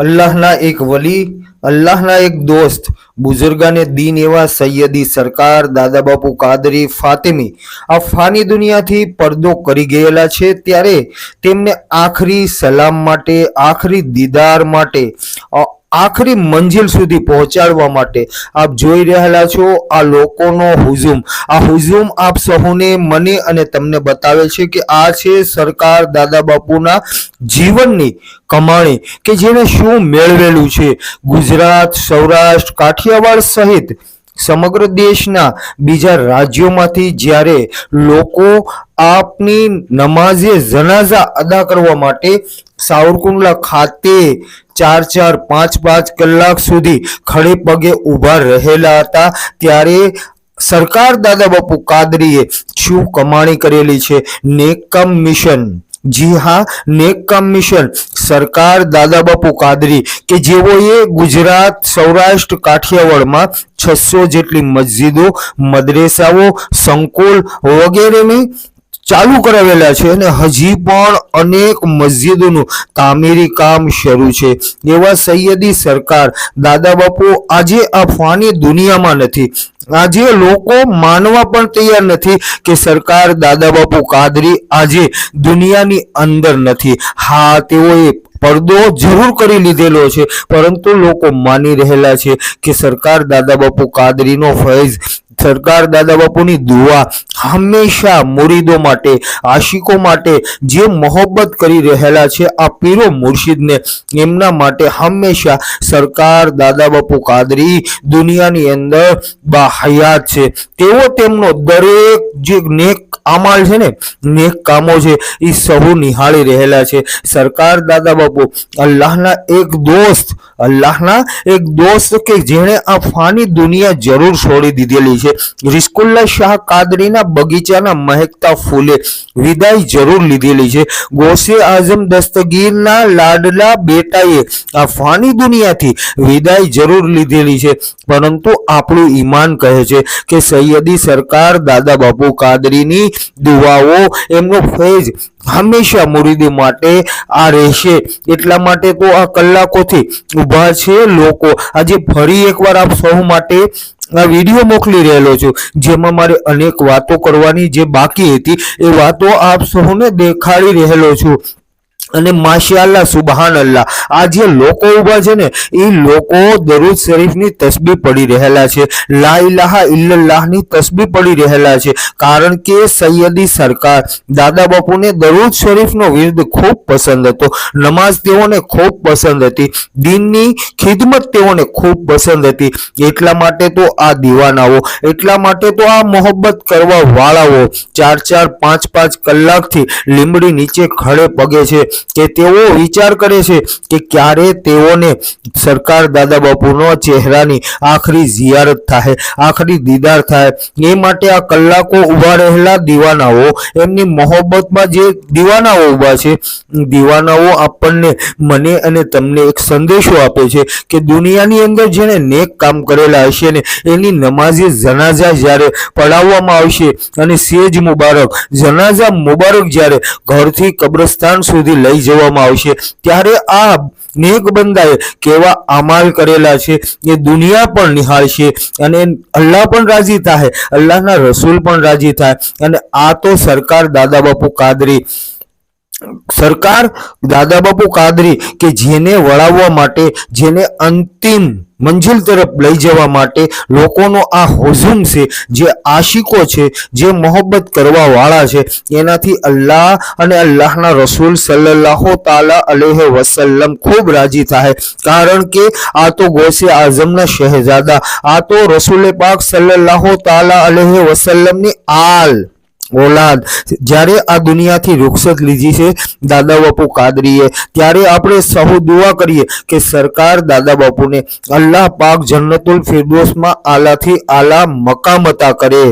અલ્લાહના એક વલી, અલ્લાહના એક દોસ્ત, બુઝુર્ગાને દીન એવા સૈયદી સરકાર દાદા બાપુ કાદરી, ફાતિમી આ ફાની દુનિયાથી પડદો કરી ગયેલા છે ત્યારે તેમને આખરી સલામ માટે, આખરી દીદાર માટે આખરી મંજિલ સુધી પહોંચાડવા માટે આપ જોઈ રહેલા છો આ લોકોનો હુજુમ આ હુજુમ આપ સહુને, મને અને તમને બતાવે છે કે આ છે સરકાર દાદા બાપુના જીવનની કમાણી કે જેણે શું મેળવેલું છે. ગુજરાત, સૌરાષ્ટ્ર, કાઠિયાવાડ સહિત સમગ્ર દેશના બીજા રાજ્યોમાંથી જ્યારે લોકો આપની નમાઝે જનાઝા અદા કરવા માટે સાવરકુંડલા ખાતે ચાર ચાર પાંચ પાંચ કલાક સુધી ખડે પગે ઊભા રહેલા હતા. ત્યારે સરકાર દાદા બાપુ કાદરીએ શું કમાણી કરેલી છે? નેકમ મિશન. જી હા, નેકમ મિશન. સરકાર દાદા બાપુ કાદરી કે જેઓએ ગુજરાત, સૌરાષ્ટ્ર, કાઠિયાવાડમાં છસો જેટલી મસ્જિદો, મદરેસાઓ, સંકુલ વગેરેની ચાલુ કરાવેલા છે અને હજી પણ અનેક મસ્જિદોનું તામીરી કામ શરૂ છે. એવા સૈયદી સરકાર, દાદા બાપુ આજે આ ફાની દુનિયામાં નથી. આજે લોકો માનવા પણ તૈયાર નથી કે સરકાર, દાદા બાપુ કાદરી આજે દુનિયાની અંદર નથી. હા, તેઓએ પડદો જરૂર કરી લીધેલો છે, પરંતુ લોકો માની રહેલા છે કે સરકાર, દાદા બાપુ કાદરીનો ફૈઝ સરકાર દાદા બાપુની દુઆ હંમેશા મુરીદો માટે, આશિકો માટે જે મોહબ્બત કરી રહેલા છે આ પીરો મુર્શિદને, એમના માટે હંમેશા સરકાર દાદા બાપુ કાદરી દુનિયાની અંદર બાહયાત છે. તેઓ તેમનો દરેક જે નેક અમાલ છે ને, નેક કામો છે એ સહુ નિહાળી રહેલા છે. સરકાર દાદા બાપુ, અલ્લાહના એક દોસ્ત, અલ્લાહના એક દોસ્ત કે જેણે આ ફાની દુનિયા જરૂર છોડી દીધેલી છે. રિસ્કુલ્લા શાહ કાદરીના બગીચાના મહેકતા ફૂલે વિદાય જરૂર લીધેલી છે. ગોસે આઝમ દસ્તગીરના લાડલા બેટાએ આ ફાની દુનિયાથી વિદાય જરૂર લીધેલી છે. પરંતુ આપણું ઈમાન કહે છે કે સૈયદી સરકાર દાદા બાપુ કાદરીની દુવાઓ એમનો ફૈજ હંમેશા મુરીદી માટે આ રહેશે. એટલા માટે તો આ કલાકોથી ઊભા છે લોકો. આજે ફરી એકવાર આપ સૌ માટે વીડિયો મોકલી રહેલો છું. જેમાં મારે અનેક વાતો કરવાની જે બાકી હતી, એ વાતો આપ સૌને દેખાડી રહેલો છું. અને માશાલ્લા સુબહાન અલ્લાહ આ જે લોકો ઊભા છે ને, એ લોકો દરુદ શરીફની તસબી પડી રહેલા છે. લા ઇલાહા ઇલ્લલ્લાહની તસબી પડી રહેલા છે. કારણ કે સૈયદી સરકાર દાદા બાપુને દરુદ શરીફનો વિરદ ખૂબ પસંદ હતો. નમાઝ તેઓને ખૂબ પસંદ હતી. દિનની ખિદમત તેઓને ખૂબ પસંદ હતી. એટલા માટે તો આ દીવાનાઓ, એટલા માટે તો આ મોહબ્બત કરવા વાળાઓ ચાર ચાર પાંચ પાંચ કલાકથી લીમડી નીચે ખડે પગે છે. કે તેઓ વિચાર કરે છે કે ક્યારે તેઓને સરકાર દાદા બાપુનો ચહેરાની આખરી જિયારત થાય, આખરી દીદાર થાય. એ માટે આ કલાકો ઊભા રહેલા દીવાનાઓ, એમની મોહબ્બતમાં જે દીવાનાઓ ઊભા છે, દીવાનાઓ આપણને મને અને તમને એક સંદેશો આપે છે કે દુનિયાની અંદર જેણે નેક કામ કરેલા હશે ને એની નમાઝે જનાઝા જ્યારે પડાવવામાં આવશે અને સેજ મુબારક, જનાઝા મુબારક જ્યારે ઘરથી કબ્રસ્તાન સુધી લઈ જવામાં આવશે. ત્યારે આ નેક બંદાએ કેવા અમાલ કરેલા છે, એ દુનિયા પણ નિહાળશે અને અલ્લાહ પણ રાજી થાય, અલ્લાહના રસૂલ પણ રાજી થાય. અને આ તો સરકાર દાદા બાપુ કાદરી. સરકાર દાદા બાપુ કાદરી કે જેને વળાવવા માટે, જેને અંતિમ મંજિલ તરફ લઈ જવા માટે લોકોનો આ હુઝુમ છે, જે આશિકો છે, જે મોહબ્બત કરવા વાળા છે, એનાથી અલ્લાહ અને અલ્લાહના રસૂલ સલ્લાહો તાલા અલેહ વસલ્લમ ખૂબ રાજી થાય. કારણ કે આ તો ગોસે આઝમના શહેજાદા, આ તો રસૂલ પાક સલ્લાહો તાલા અલેહ વસલ્લમની આલ. ઓલાદ જ્યારે આ દુનિયાથી રૂખસત લીધી છે, દાદા બાપુ કાદરીએ. ત્યારે આપણે સહુ દુઆ કરીએ કે સરકાર દાદા બાપુને અલ્લાહ પાક જન્નતુલ ફિરદોસમાં આલાથી આલા મકામતા કરે.